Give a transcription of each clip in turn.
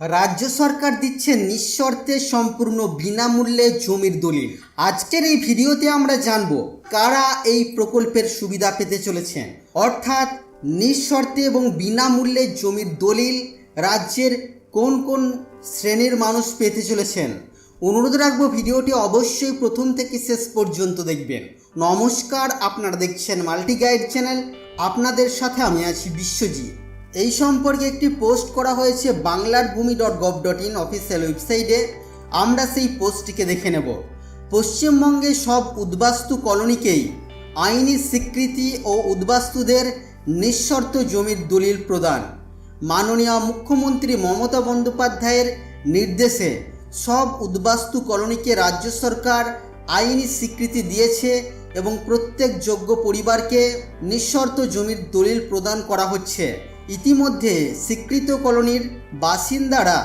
রাজ্য সরকার দিচ্ছে নিঃশর্তে সম্পূর্ণ বিনামূল্যে জমির দলিল। আজকের এই ভিডিওতে আমরা জানব কারা এই প্রকল্পের সুবিধা পেতে চলেছেন। অর্থাৎ নিঃশর্তে এবং বিনামূল্যে জমির দলিল রাজ্যের কোন কোন শ্রেণির মানুষ পেতে চলেছেন। অনুরোধ রাখব ভিডিওটি অবশ্যই প্রথম থেকে শেষ পর্যন্ত দেখবেন। নমস্কার, আপনারা দেখছেন মাল্টি গাইড চ্যানেল। আপনাদের সাথে আমি আছি বিশ্বজিৎ। এই সম্পর্কে একটি পোস্ট করা হয়েছে বাংলার Bhumi dot gov dot in official ওয়েবসাইটে। আমরা সেই পোস্টটিকে দেখে নেব। পশ্চিমবঙ্গে সব উদ্বাস্তু কলোনিকেই আইনি স্বীকৃতি ও উদ্বাস্তুদের নিঃশর্ত জমির দলিল প্রদান। মাননীয় মুখ্যমন্ত্রী মমতা বন্দ্যোপাধ্যায়ের নির্দেশে সব উদ্বাস্তু কলোনিকে রাজ্য সরকার আইনি স্বীকৃতি দিয়েছে এবং প্রত্যেক যোগ্য পরিবারকে নিঃশর্ত জমির দলিল প্রদান করা হচ্ছে। ইতিমধ্যে স্বীকৃত কলোনির বাসিন্দারা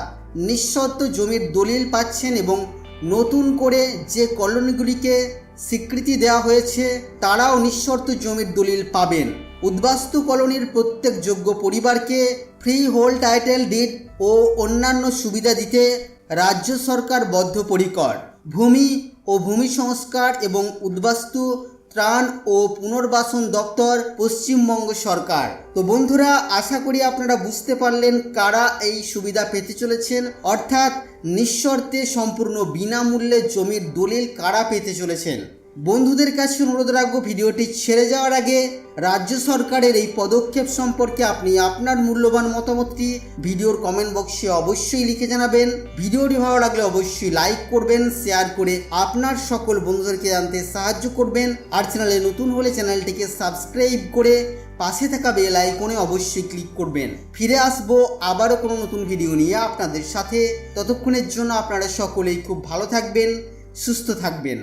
নিঃশর্ত জমির দলিল পাচ্ছেন এবং নতুন করে যে কলোনিগুলিকে স্বীকৃতি দেওয়া হয়েছে, তারাও নিঃশর্ত জমির দলিল পাবেন। উদ্বাস্তু কলোনির প্রত্যেক যোগ্য পরিবারকে ফ্রি হোল্ড টাইটেল ডিড ও অন্যান্য সুবিধা দিতে রাজ্য সরকার বদ্ধপরিকর। ভূমি ও ভূমি সংস্কার এবং উদ্বাস্তু ত্রাণ ও পুনর্বাসন দপ্তর, পশ্চিমবঙ্গ সরকার। তো বন্ধুরা, আশা করি আপনারা বুঝতে পারলেন কারা এই সুবিধা পেতে চলেছেন। অর্থাৎ নিঃশর্তে সম্পূর্ণ বিনামূল্যে জমির দলিল কারা পেতে চলেছেন। বন্ধুদের কাছে অনুরোধ রাখব ভিডিওটি ছেড়ে যাওয়ার আগে রাজ্য সরকারের এই পদক্ষেপ সম্পর্কে আপনি আপনার মূল্যবান মতামতটি ভিডিওর কমেন্ট বক্সে অবশ্যই লিখে জানাবেন। ভিডিওটি ভালো লাগলে অবশ্যই লাইক করবেন শেয়ার করে আপনার সকল বন্ধুদেরকে জানতে সাহায্য করবেন। আর চ্যানেলে নতুন হলে চ্যানেলটিকে সাবস্ক্রাইব করে পাশে থাকা বেল আইকনে অবশ্যই ক্লিক করবেন। ফিরে আসব আবারও কোনো নতুন ভিডিও নিয়ে আপনাদের সাথে। ততক্ষণের জন্য আপনারা সকলেই খুব ভালো থাকবেন, সুস্থ থাকবেন।